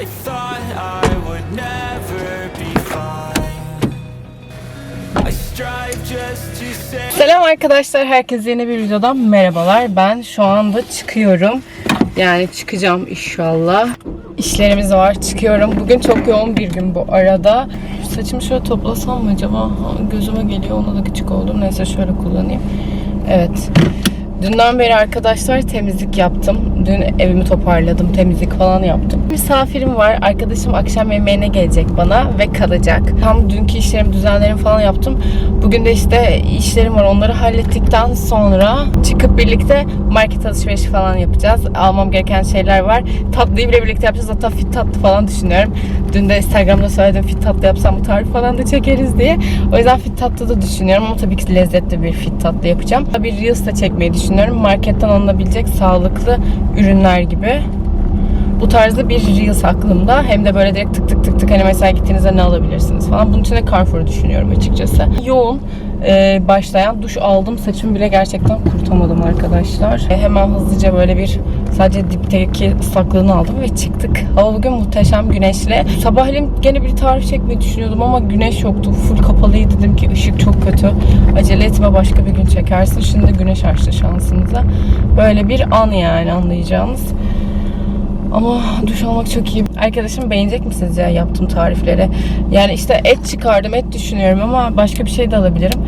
I thought I would never be fine. I strive just to say. Selam arkadaşlar, herkese yeni bir videodan merhabalar. Ben şu anda çıkıyorum. Yani çıkacağım inşallah. İşlerimiz var, çıkıyorum. Bugün çok yoğun bir gün bu arada. Saçımı şöyle toplasam mı acaba? Gözüme geliyor, ona da küçük oldum. Neyse şöyle kullanayım. Evet. Dünden beri arkadaşlar temizlik yaptım. Dün evimi toparladım, temizlik falan yaptım. Misafirim var. Arkadaşım akşam yemeğine gelecek bana ve kalacak. Tam dünkü işlerimi, düzenlerimi falan yaptım. Bugün de işte işlerim var. Onları hallettikten sonra çıkıp birlikte market alışverişi falan yapacağız. Almam gereken şeyler var. Tatlıyı bile birlikte yapacağız. Hatta fit tatlı falan düşünüyorum. Dün de Instagram'da söyledim fit tatlı yapsam bu tarif falan da çekeriz diye. O yüzden fit tatlı da düşünüyorum ama tabii ki lezzetli bir fit tatlı yapacağım. Bir Reels da çekmeyi düşünüyorum. Marketten alınabilecek sağlıklı ürünler gibi. Bu tarzda bir Reels aklımda. Hem de böyle direkt tık tık tık tık hani mesela gittiğinizde ne alabilirsiniz falan. Bunun için de Carrefour'u düşünüyorum açıkçası. Yoğun e, başlayan duş aldım. Saçımı bile gerçekten kurtamadım arkadaşlar. E, hemen hızlıca böyle bir sadece dipteki ıslaklığını aldım ve çıktık. Hava bugün muhteşem güneşli. Sabahleyin gene bir tarif çekmeyi düşünüyordum ama güneş yoktu. Full kapalıydı dedim ki ışık çok kötü. Acele etme başka bir gün çekersin. Şimdi güneş açtı şansınıza. Böyle bir an yani anlayacağınız. Ama duş almak çok iyi. Arkadaşım beğenecek mi sizce yaptığım tarifleri? Yani işte et çıkardım, et düşünüyorum ama başka bir şey de alabilirim.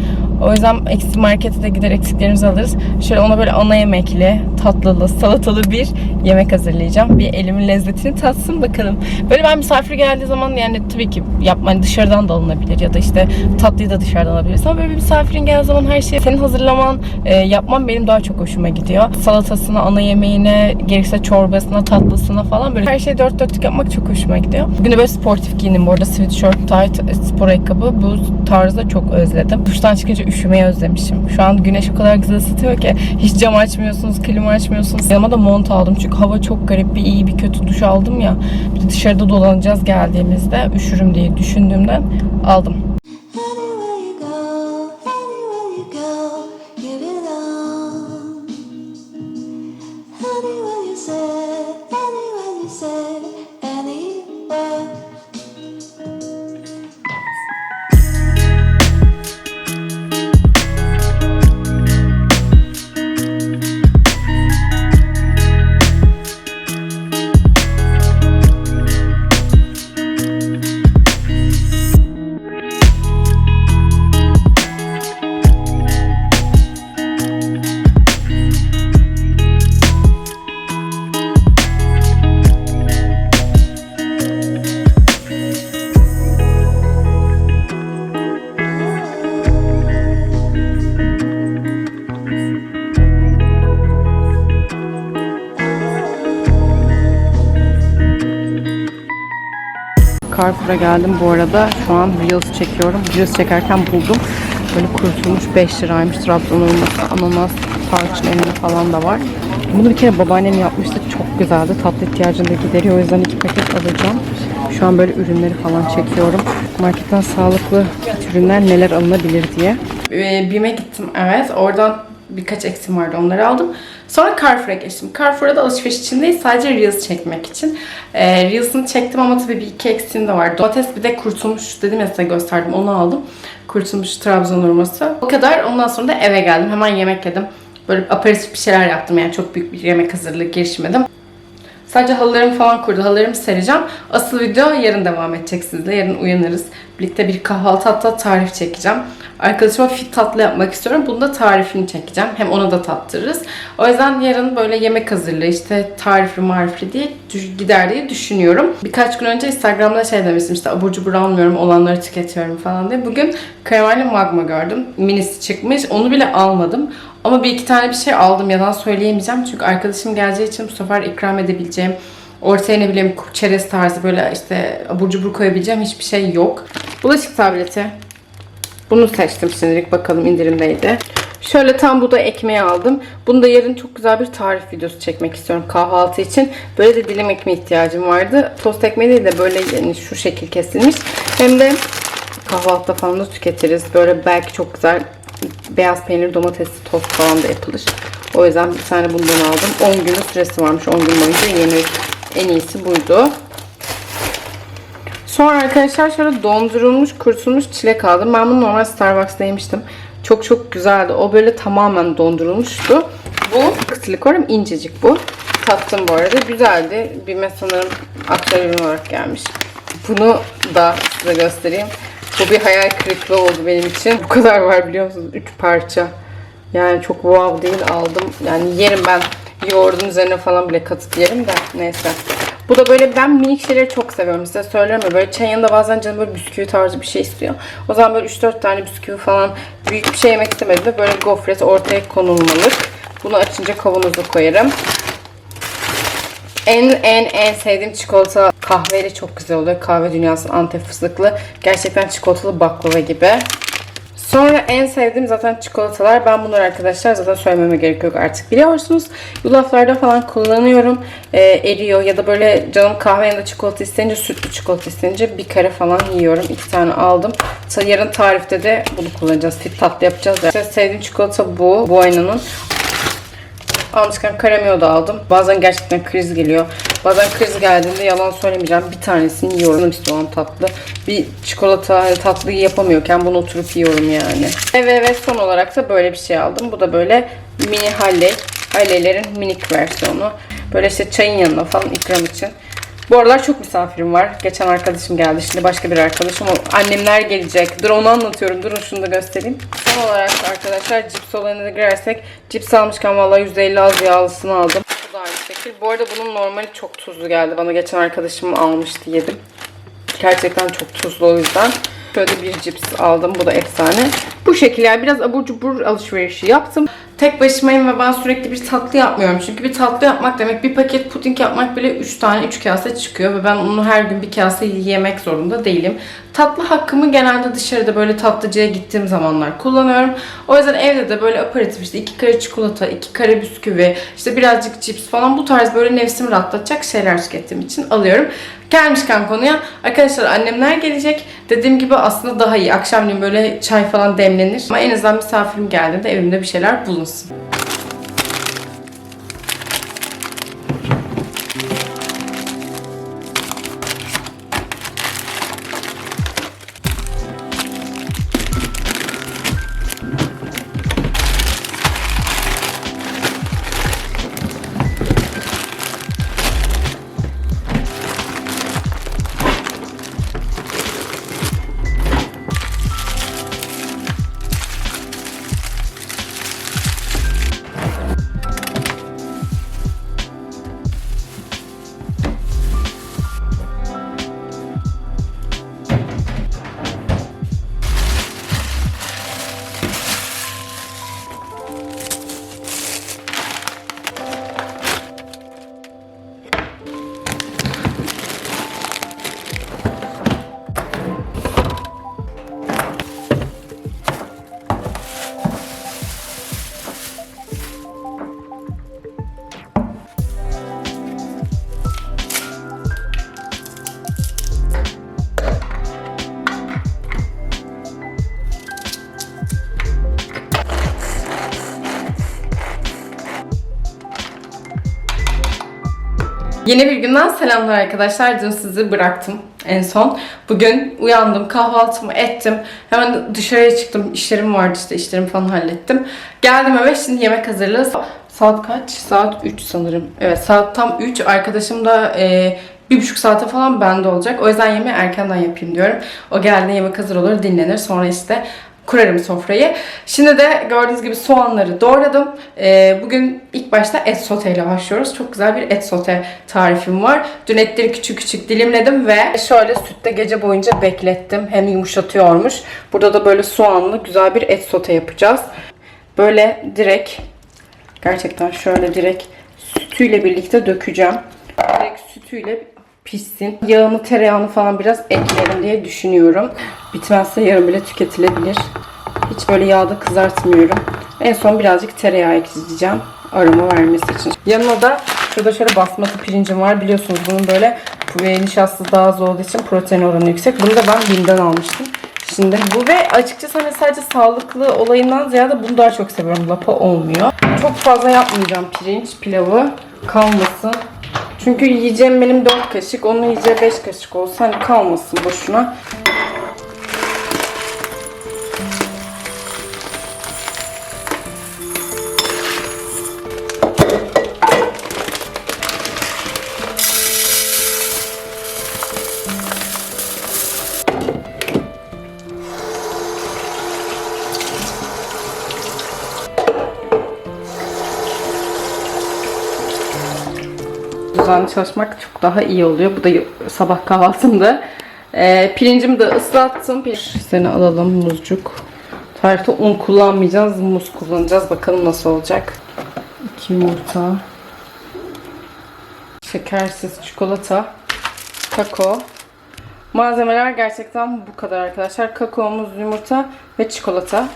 O yüzden eksi markete de gider eksiklerimizi alırız. Şöyle ona böyle ana yemekli, tatlılı, salatalı bir yemek hazırlayacağım. Bir elimin lezzetini tatsın bakalım. Böyle ben misafir geldiği zaman yani tabii ki yapma hani dışarıdan da alınabilir ya da işte tatlıyı da dışarıdan alabilirsin. Ama böyle bir misafirin geldiği zaman her şeyi senin hazırlaman, e, yapman benim daha çok hoşuma gidiyor. Salatasına, ana yemeğine, gerekirse çorbasına, tatlısına falan böyle her şeyi dört dörtlük yapmak çok hoşuma gidiyor. Bugün de böyle sportif giyindim bu arada. Sweatshirt, tight, spor ayakkabı. Bu tarzda çok özledim. Duştan çıkınca üşümeyi özlemişim. Şu an güneş o kadar güzel ısıtıyor ki hiç cam açmıyorsunuz, klima açmıyorsunuz. Yanıma da mont aldım çünkü hava çok garip. Bir iyi bir kötü duş aldım ya. Bir de dışarıda dolanacağız geldiğimizde üşürüm diye düşündüğümden aldım. Carrefour'a geldim bu arada. Şu an Reels çekiyorum. Reels çekerken buldum. Böyle kurutulmuş 5 liraymış. Trabzon olması, ananas, tarçın elma falan da var. Bunu bir kere babaannem yapmıştı. Çok güzeldi. Tatlı ihtiyacını da gideriyor. O yüzden iki paket alacağım. Şu an böyle ürünleri falan çekiyorum. Marketten sağlıklı ürünler neler alınabilir diye. Ee, BİM'e gittim evet. Oradan birkaç eksim vardı onları aldım. Sonra Carrefour'a geçtim. Carrefour'a da alışveriş için değil sadece Reels çekmek için. Ee, Reels'ını çektim ama tabii bir iki eksiğim de var. Domates bir de kurtulmuş dedim ya size gösterdim onu aldım. Kurtulmuş Trabzon hurması. O kadar ondan sonra da eve geldim. Hemen yemek yedim. Böyle aperatif bir şeyler yaptım yani çok büyük bir yemek hazırlığı girişmedim. Sadece halılarımı falan kurdu. Halılarımı sereceğim. Asıl video yarın devam edecek sizle. Yarın uyanırız. Birlikte bir kahvaltı hatta tarif çekeceğim. Arkadaşıma fit tatlı yapmak istiyorum. Bunu da tarifini çekeceğim. Hem ona da tattırırız. O yüzden yarın böyle yemek hazırlığı işte tarifli marifli diye gider diye düşünüyorum. Birkaç gün önce Instagram'da şey demiştim işte abur cubur almıyorum olanları tüketiyorum falan diye. Bugün karamelli magma gördüm. Minisi çıkmış. Onu bile almadım. Ama bir iki tane bir şey aldım. Yalan söyleyemeyeceğim. Çünkü arkadaşım geleceği için bu sefer ikram edebileceğim Ortaya ne bileyim çerez tarzı böyle işte abur cubur koyabileceğim hiçbir şey yok. Bulaşık tableti. Bunu seçtim şimdilik bakalım indirimdeydi. Şöyle tam bu da ekmeği aldım. Bunu da yarın çok güzel bir tarif videosu çekmek istiyorum kahvaltı için. Böyle de dilim ekmeğe ihtiyacım vardı. Tost ekmeği değil de böyle yani şu şekil kesilmiş. Hem de kahvaltıda falan da tüketiriz. Böyle belki çok güzel beyaz peynir domatesli tost falan da yapılır. O yüzden bir tane bundan aldım. 10 günün süresi varmış. 10 gün boyunca yenir. En iyisi buydu. Sonra arkadaşlar şöyle dondurulmuş, kurutulmuş çilek aldım. Ben bunu normal Starbucks'ta yemiştim. Çok çok güzeldi. O böyle tamamen dondurulmuştu. Bu silikonum incecik bu. Tattım bu arada. Güzeldi. Bir sanırım aktör olarak gelmiş. Bunu da size göstereyim. Bu bir hayal kırıklığı oldu benim için. Bu kadar var biliyor musunuz? 3 parça. Yani çok wow değil aldım. Yani yerim ben. Yoğurdun üzerine falan bile katıp yerim de. Neyse. Bu da böyle ben minik şeyleri çok seviyorum. Size söylüyorum ya böyle çayın yanında bazen canım böyle bisküvi tarzı bir şey istiyor. O zaman böyle 3-4 tane bisküvi falan büyük bir şey yemek istemedim de böyle gofret ortaya konulmalık. Bunu açınca kavanoza koyarım. En en en sevdiğim çikolata kahveyle çok güzel oluyor. Kahve dünyası Antep fıstıklı. Gerçekten çikolatalı baklava gibi. Sonra en sevdiğim zaten çikolatalar. Ben bunları arkadaşlar zaten söylememe gerek yok artık biliyorsunuz. Yulaflarda falan kullanıyorum. Ee, eriyor ya da böyle canım kahve yanında çikolata isteyince sütlü çikolata isteyince bir kare falan yiyorum. İki tane aldım. Yarın tarifte de bunu kullanacağız. Fit tatlı yapacağız. ya. İşte sevdiğim çikolata bu. Bu aynanın. Almışken karameo da aldım. Bazen gerçekten kriz geliyor. Bazen kriz geldiğinde yalan söylemeyeceğim. Bir tanesini yiyorum istiyorum tatlı. Bir çikolata tatlıyı yapamıyorken bunu oturup yiyorum yani. Ve ve son olarak da böyle bir şey aldım. Bu da böyle mini halley. Halleylerin minik versiyonu. Böyle işte çayın yanına falan ikram için. Bu aralar çok misafirim var. Geçen arkadaşım geldi. Şimdi başka bir arkadaşım. Annemler gelecek. Dur onu anlatıyorum. Durun şunu da göstereyim. Son olarak arkadaşlar cips olayına da girersek. Cips almışken vallahi %50 az yağlısını aldım. Bu da aynı şekil. Bu arada bunun normali çok tuzlu geldi. Bana geçen arkadaşım almıştı yedim. Gerçekten çok tuzlu o yüzden. Şöyle bir cips aldım. Bu da efsane. Bu şekilde yani biraz abur cubur alışverişi yaptım. Tek başımayım ve ben sürekli bir tatlı yapmıyorum. Çünkü bir tatlı yapmak demek bir paket puding yapmak bile 3 tane 3 kase çıkıyor. Ve ben onu her gün bir kase yemek zorunda değilim. Tatlı hakkımı genelde dışarıda böyle tatlıcıya gittiğim zamanlar kullanıyorum. O yüzden evde de böyle aperatif işte 2 kare çikolata, 2 kare bisküvi, işte birazcık cips falan bu tarz böyle nefsimi rahatlatacak şeyler tükettiğim için alıyorum. Gelmişken konuya arkadaşlar annemler gelecek. Dediğim gibi aslında daha iyi. Akşamleyin böyle çay falan demlenir. Ama en azından misafirim geldiğinde evimde bir şeyler bulunsun. Yeni bir günden selamlar arkadaşlar. Dün sizi bıraktım en son. Bugün uyandım, kahvaltımı ettim. Hemen dışarıya çıktım. İşlerim vardı işte, işlerimi falan hallettim. Geldim eve, şimdi yemek hazırlığı. Saat kaç? Saat 3 sanırım. Evet, saat tam 3. Arkadaşım da e, bir buçuk saate falan bende olacak. O yüzden yemeği erkenden yapayım diyorum. O geldiğinde yemek hazır olur, dinlenir. Sonra işte kurarım sofrayı. Şimdi de gördüğünüz gibi soğanları doğradım. Ee, bugün ilk başta et sote ile başlıyoruz. Çok güzel bir et sote tarifim var. Dün etleri küçük küçük dilimledim ve şöyle sütte gece boyunca beklettim. Hem yumuşatıyormuş. Burada da böyle soğanlı güzel bir et sote yapacağız. Böyle direkt gerçekten şöyle direkt sütüyle birlikte dökeceğim. Direkt sütüyle pişsin. Yağını, tereyağını falan biraz eklerim diye düşünüyorum. Bitmezse yarın bile tüketilebilir. Hiç böyle yağda kızartmıyorum. En son birazcık tereyağı ekleyeceğim aroma vermesi için. Yanına da şurada şöyle basmati pirincim var. Biliyorsunuz bunun böyle nişastası daha az olduğu için protein oranı yüksek. Bunu da ben Bim'den almıştım. Şimdi bu ve açıkçası hani sadece sağlıklı olayından ziyade bunu daha çok seviyorum. Lapa olmuyor. Çok fazla yapmayacağım pirinç pilavı. Kalmasın. Çünkü yiyeceğim benim 4 kaşık. Onun yiyeceği 5 kaşık olsa hani kalmasın boşuna. Düzenli çalışmak çok daha iyi oluyor. Bu da sabah kahvaltımda. Ee, pirincimi de ıslattım. Bir seni alalım muzcuk. Tarifte un kullanmayacağız. Muz kullanacağız. Bakalım nasıl olacak. 2 yumurta. Şekersiz çikolata. Kakao. Malzemeler gerçekten bu kadar arkadaşlar. Kakaomuz, yumurta ve çikolata.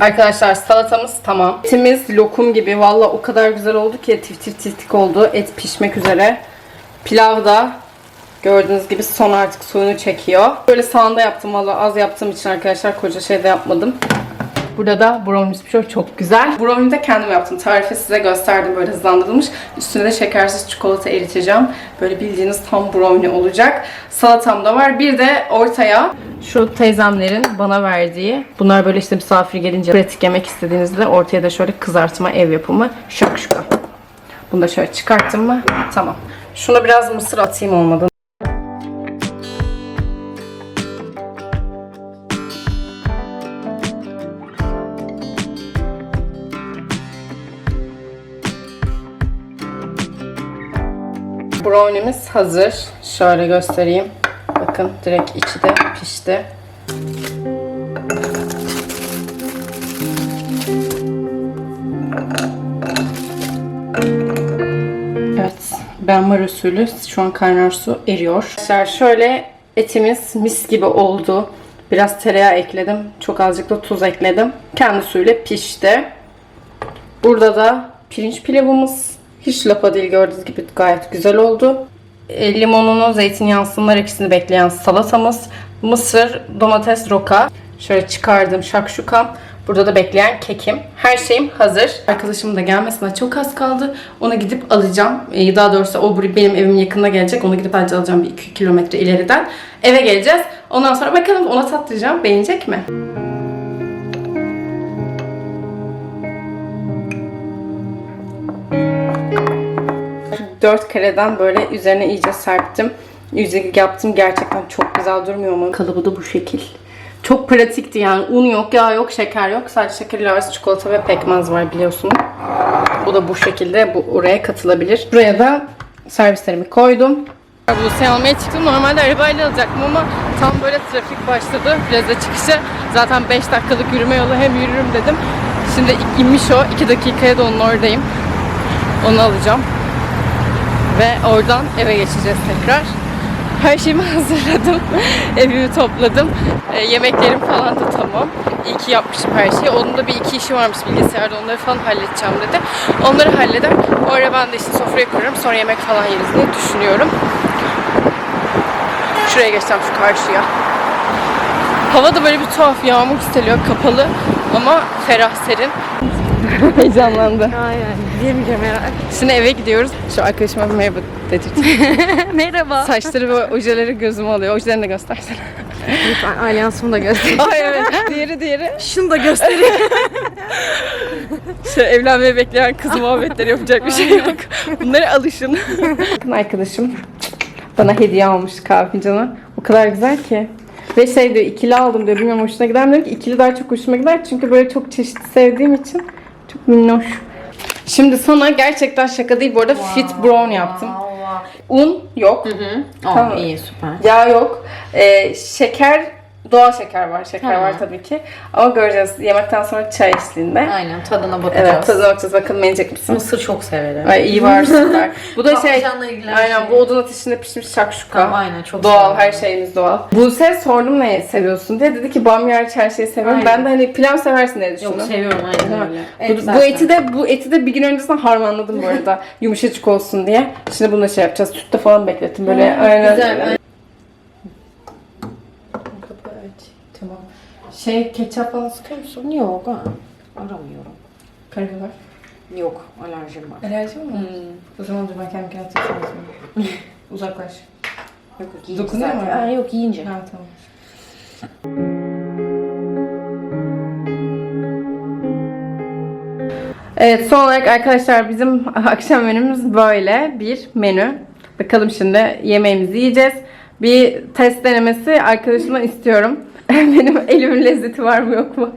Arkadaşlar salatamız tamam. Etimiz lokum gibi. Valla o kadar güzel oldu ki tif tif tiftik oldu. Et pişmek üzere. Pilav da gördüğünüz gibi son artık suyunu çekiyor. Böyle sağında yaptım valla az yaptığım için arkadaşlar koca şey de yapmadım. Burada da brownies pişiyor. Çok güzel. Brownie de kendim yaptım. Tarifi size gösterdim böyle hızlandırılmış. Üstüne de şekersiz çikolata eriteceğim. Böyle bildiğiniz tam brownie olacak. Salatam da var. Bir de ortaya şu teyzemlerin bana verdiği. Bunlar böyle işte misafir gelince pratik yemek istediğinizde ortaya da şöyle kızartma ev yapımı şakşuka. Bunu da şöyle çıkarttım mı? Tamam. Şuna biraz mısır atayım olmadı. Brownie'miz hazır. Şöyle göstereyim. Bakın direkt içi de pişti. Evet. Benmar usulü şu an kaynar su eriyor. Arkadaşlar şöyle etimiz mis gibi oldu. Biraz tereyağı ekledim. Çok azıcık da tuz ekledim. Kendi suyuyla pişti. Burada da pirinç pilavımız hiç lapa değil gördüğünüz gibi gayet güzel oldu. E, limonunu, zeytinyağısını, nar ekşisini bekleyen salatamız. Mısır, domates, roka. Şöyle çıkardım şakşukam. Burada da bekleyen kekim. Her şeyim hazır. Arkadaşımın da gelmesine çok az kaldı. Onu gidip alacağım. E, daha doğrusu o benim evimin yakınına gelecek. Onu gidip bence alacağım bir 2 kilometre ileriden. Eve geleceğiz. Ondan sonra bakalım ona tattıracağım. Beğenecek mi? Dört kareden böyle üzerine iyice serptim. Yüzük yaptım. Gerçekten çok güzel durmuyor mu? Kalıbı da bu şekil. Çok pratikti yani. Un yok, yağ yok, şeker yok. Sadece şeker ilavesi çikolata ve pekmez var biliyorsunuz. Bu da bu şekilde bu oraya katılabilir. Buraya da servislerimi koydum. Buse'yi almaya çıktım. Normalde arabayla alacaktım ama tam böyle trafik başladı. Plaza çıkışı. Zaten 5 dakikalık yürüme yolu hem yürürüm dedim. Şimdi inmiş o. 2 dakikaya da onun oradayım. Onu alacağım. Ve oradan eve geçeceğiz tekrar. Her şeyimi hazırladım. Evimi topladım. E, yemeklerim falan da tamam. İyi ki yapmışım her şeyi. Onun da bir iki işi varmış bilgisayarda. Onları falan halledeceğim dedi. Onları halleder. O ara ben de işte sofrayı kurarım. Sonra yemek falan yeriz diye düşünüyorum. Şuraya geçeceğim şu karşıya. Hava da böyle bir tuhaf yağmur isteliyor kapalı ama ferah serin. Heyecanlandı. Aynen. Diyemeyeceğim herhalde. Şimdi eve gidiyoruz. Şu arkadaşıma bir merhaba dedirteyim. Merhaba. Saçları ve ojeleri gözüme alıyor. Ojelerini de göstersene. Lütfen alyansımı da göstereyim. Ay evet. Diğeri diğeri. Şunu da göstereyim. Şey, evlenmeyi bekleyen kız muhabbetleri yapacak bir şey yok. Bunlara alışın. Bakın arkadaşım bana hediye almış kahve fincanı. O kadar güzel ki. Ve şey diyor ikili aldım diyor. Bilmiyorum hoşuna gider mi? Diyorum ki ikili daha çok hoşuma gider. Çünkü böyle çok çeşitli sevdiğim için çok minnoş. Şimdi sana gerçekten şaka değil bu arada fit brown yaptım. Un yok. Tamam. iyi süper. Yağ yok. Ee, şeker, doğal şeker var. Şeker Tamam. var tabii ki. Ama göreceğiz yemekten sonra çay eşliğinde. Aynen tadına bakacağız. Evet tadına bakacağız. Bakalım beğenecek misin? Mısır çok severim. Ay iyi var süper. Bu da şey aynen şey. bu odun ateşinde pişmiş şakşuka. Tamam, aynen, çok Doğal severim. her şeyimiz doğal. Buse sordum ne seviyorsun diye. Dedi ki bamya her şeyi seviyorum. Aynen. Ben de hani pilav seversin diye düşündüm. Yok seviyorum aynen öyle. Bu, bu eti de bu eti de bir gün öncesinden harmanladım bu arada. Yumuşacık olsun diye. Şimdi bunu şey yapacağız. Sütte falan beklettim böyle. aynen. güzel, aynen. Şey ketçap falan sıkıyor musun? Yok ha. Aramıyorum. Karabiber. Yok alerjim var. Alerji mi? O zaman dur ben kendi kendime tutayım. Uzaklaş. Yok yok yiyince Dokunuyor mu? zaten. Ha, yok yiyince. Ha tamam. Evet son olarak arkadaşlar bizim akşam menümüz böyle bir menü. Bakalım şimdi yemeğimizi yiyeceğiz. Bir test denemesi arkadaşımdan istiyorum. Benim elimin lezzeti var mı yok mu?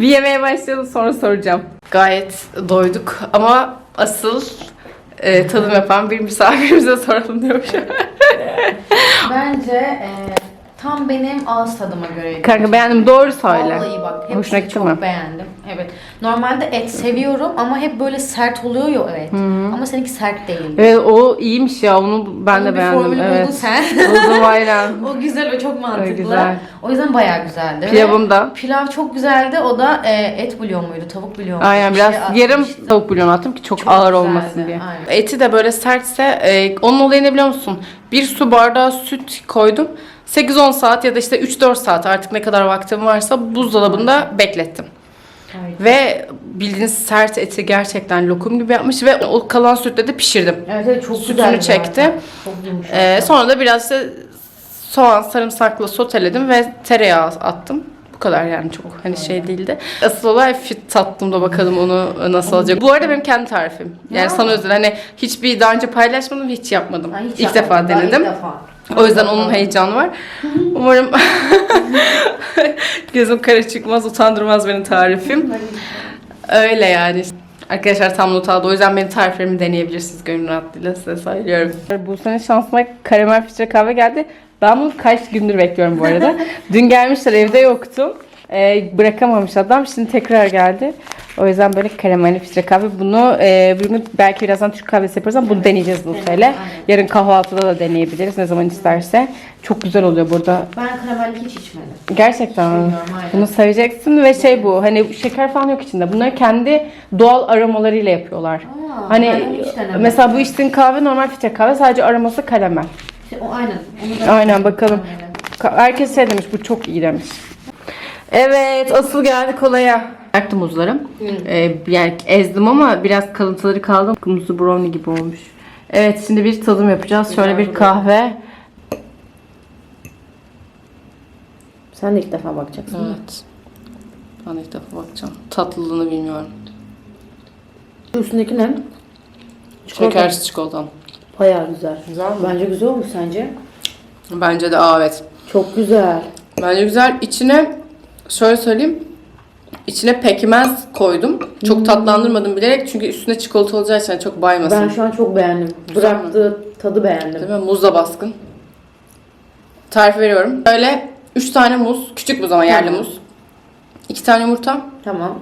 bir yemeğe başlayalım sonra soracağım. Gayet doyduk ama asıl e, tadım yapan bir misafirimize soralım diyormuşum. Bence e, tam benim ağız tadıma göreydi. Kanka beğendim doğru söyle. Vallahi bak hepsini Hoşuna gitti çok mi? beğendim. Evet. Normalde et seviyorum ama hep böyle sert oluyor ya o et. Ama seninki sert değil. Evet o iyiymiş ya onu ben de Onun bir beğendim. formülü buldun Evet. sen. Buldum aynen. o güzel ve çok mantıklı. güzel. O yüzden bayağı güzeldi. Ve Pilavım da. Pilav çok güzeldi. O da e, et bulyon muydu? Tavuk bulyon muydu? Aynen Bir biraz şey yarım tavuk bulyon attım ki çok, Çok ağır güzeldi, olmasın diye. aynen. Eti de böyle sertse e, onun olayını ne biliyor musun? Bir su bardağı süt koydum. 8-10 saat ya da işte 3-4 saat artık ne kadar vaktim varsa buzdolabında beklettim. Aynen. Ve bildiğiniz sert eti gerçekten lokum gibi yapmış ve o kalan sütle de pişirdim. Evet, evet çok Sütünü güzeldi çekti. zaten. Çok. Ee, sonra da biraz işte soğan sarımsakla soteledim ve tereyağı attım. Bu kadar yani çok hani şey değildi. Asıl olay fit tatlımda bakalım onu nasıl olacak. Bu arada benim kendi tarifim. Yani Ya. sana özel hani hiçbir daha önce paylaşmadım hiç yapmadım. Ben hiç İlk yapmadım. defa denedim. ilk defa. O yüzden onun heyecanı var. Umarım gözüm kara çıkmaz, utandırmaz benim tarifim. Öyle yani. Arkadaşlar tam not aldı. O yüzden benim tariflerimi deneyebilirsiniz gönül rahatlığıyla size söylüyorum. Bu sene şansıma karamel filtre kahve geldi. Ben bunu kaç gündür bekliyorum bu arada. Dün gelmişler evde yoktum. Ee, bırakamamış adam. Şimdi tekrar geldi. O yüzden böyle karamelli filtre kahve. Bunu e, bugün belki birazdan Türk kahvesi yaparız ama bunu deneyeceğiz bu sene. Yarın kahvaltıda da deneyebiliriz ne zaman isterse. Çok güzel oluyor burada. Ben karamelli hiç içmedim. Gerçekten mi? Bilmiyorum, aynen. Bunu seveceksin ve şey bu hani şeker falan yok içinde. Bunları kendi doğal aromalarıyla yapıyorlar. Aa, hani ben hiç denemedim. mesela bu içtiğin kahve normal filtre kahve sadece aroması karamel. İşte o aynen. Onu da- Aynen bakalım. Ka- Herkes şey demiş bu çok iyi demiş. Evet asıl geldi kolaya. Yaktım muzları. Ee, yani ezdim ama biraz kalıntıları kaldı. Muzlu brownie gibi olmuş. Evet şimdi bir tadım yapacağız. Şöyle bir kahve. Sen de ilk defa bakacaksın. Evet. Ben ilk defa bakacağım. Tatlılığını bilmiyorum. Üstündeki ne? Şekersiz çikolatam. Bayağı güzel. Güzel mi? Bence güzel olmuş sence? Bence de aa, evet. Çok güzel. Bence güzel. İçine şöyle söyleyeyim. İçine pekmez koydum. Çok tatlandırmadım bilerek çünkü üstüne çikolata olacağı için çok baymasın. Ben şu an çok beğendim. Bıraktığı tadı beğendim. Değil mi? Muz da baskın. Tarif veriyorum. Böyle 3 tane muz. Küçük muz ama yerli Tamam. muz. 2 tane yumurta. Tamam.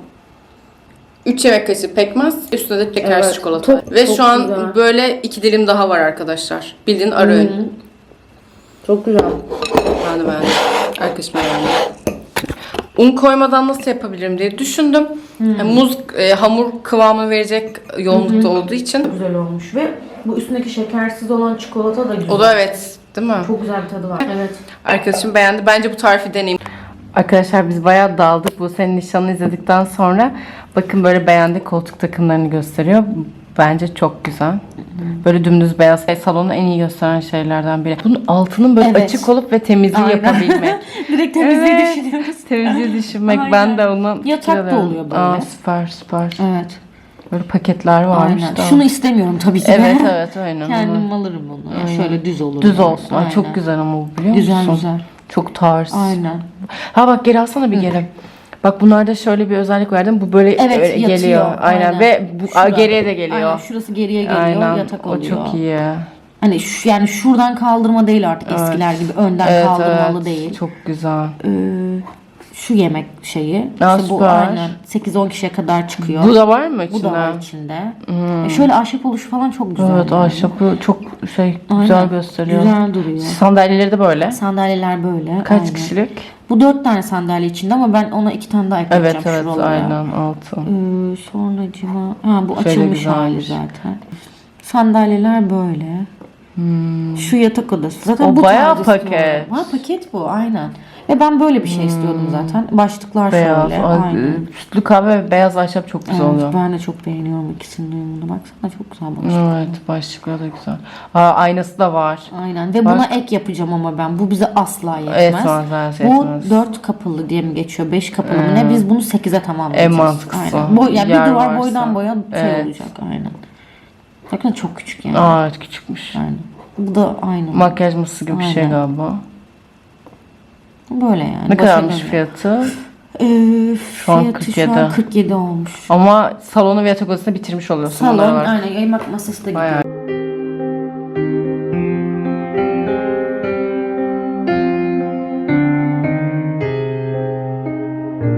3 yemek kaşığı pekmez. Üstüne de şekersiz Evet, çikolata. çok- Ve çok şu an güzel. böyle 2 dilim daha var arkadaşlar. Bildiğin ara öğün. Çok güzel. Ben de beğendim. Arkadaşım da beğendi. Un koymadan nasıl yapabilirim diye düşündüm. Yani muz e, hamur kıvamı verecek yoğunlukta olduğu için. Güzel olmuş ve bu üstündeki şekersiz olan çikolata da güzel. O da evet değil mi? Çok güzel bir tadı var. Evet. Arkadaşım beğendi. Bence bu tarifi deneyin. Arkadaşlar biz bayağı daldık. Bu senin nişanını izledikten sonra bakın böyle beğendik koltuk takımlarını gösteriyor. Bence çok güzel. Böyle dümdüz beyaz salonu en iyi gösteren şeylerden biri. Bunun altının böyle Evet. açık olup ve temizliği Aynen. yapabilmek. Direkt temizliği Evet. düşünüyoruz. Temizliği düşünmek Aynen. ben de onun Yatak da oluyor böyle. Aa, süper süper. Evet. Böyle paketler varmış Aynen. da. Şunu istemiyorum tabii ki de. Evet evet aynen. Kendim alırım bunu. Ya Şöyle düz olur. Düz yani. olsun. Ay, Aynen. çok güzel ama bu biliyor Güzel musun? güzel. Çok tarz. Aynen. Ha bak geri alsana bir geri. Bak bunlarda şöyle bir özellik verdim. Bu böyle Evet yatıyor. geliyor. Aynen. ve bu Şura. geriye de geliyor. Aynen şurası geriye geliyor Aynen. yatak o oluyor. çok iyi. Hani şu, yani şuradan kaldırma değil artık eskiler gibi önden Evet, kaldırmalı evet. değil. Çok güzel. Ee, şu yemek şeyi. Aa, işte bu süper. aynen 8-10 kişiye kadar çıkıyor. Bu da var mı Bu içinde? da var içinde. E şöyle ahşap oluşu falan çok güzel. Evet yani. ahşapı çok şey güzel Aynen. gösteriyor. Güzel duruyor. Sandalyeleri de böyle. Sandalyeler böyle. Kaç aynen. kişilik? Bu dört tane sandalye içinde ama ben ona iki tane daha ekleyeceğim Evet evet aynen altın. Ee, sonra cima... Ha bu Şöyle açılmış hali zaten. Sandalyeler böyle. Şu yatak odası. Zaten Hmm. O bu bayağı paket. Ha paket bu aynen. Ve ben böyle bir şey istiyordum zaten. Başlıklar Beyaz. şöyle. ay, Aynen. Sütlü kahve ve beyaz ahşap çok güzel Evet, oluyor. ben de çok beğeniyorum ikisinin uyumunu. Baksana çok güzel başlık. Evet başlıkları da güzel. Aa, aynası da var. Aynen ve buna ek yapacağım ama ben. Bu bize asla yetmez. Etmez, evet, Bu yetmez. dört kapılı diye mi geçiyor? Beş kapılı mı ne? Biz bunu sekize tamamlayacağız. En mantıklısı. Aynen. Boy, yani Yer bir duvar varsa. boydan boya şey Evet. olacak. Aynen. Bakın çok küçük yani. Aa evet küçükmüş. Aynen. Bu da aynı. Makyaj mısı gibi bir şey Aynen. galiba. Böyle yani. Ne kadarmış dönüyor. fiyatı? Ee, Şu an fiyatı 47. Şu an 47 olmuş. Ama salonu ve yatak odasını bitirmiş oluyorsun. Salon aynen yemek masası da gidiyor. Bayağı.